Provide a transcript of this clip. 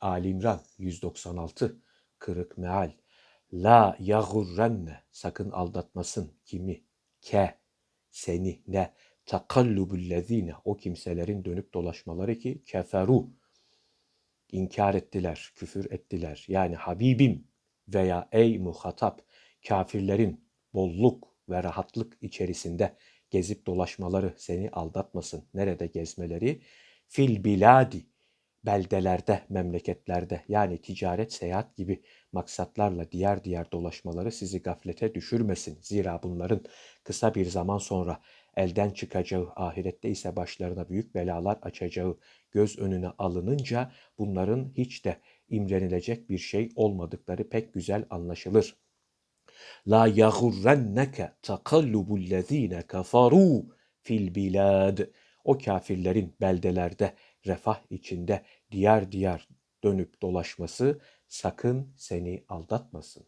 Ali İmran 196 Kırık meal. La yagurrenne. Sakın aldatmasın. Kimi? Ke. Seni ne? Takallubullezine. O kimselerin dönüp dolaşmaları ki keferu. İnkar ettiler, küfür ettiler. Yani Habibim veya ey muhatap kafirlerin bolluk ve rahatlık içerisinde gezip dolaşmaları seni aldatmasın. Nerede gezmeleri? Fil biladi beldelerde, memleketlerde yani ticaret, seyahat gibi maksatlarla diğer diğer dolaşmaları sizi gaflete düşürmesin. Zira bunların kısa bir zaman sonra elden çıkacağı, ahirette ise başlarına büyük belalar açacağı göz önüne alınınca bunların hiç de imrenilecek bir şey olmadıkları pek güzel anlaşılır. La yagurrenneke takallubullezine kafaru fil bilad. O kafirlerin beldelerde refah içinde diğer diğer dönüp dolaşması sakın seni aldatmasın.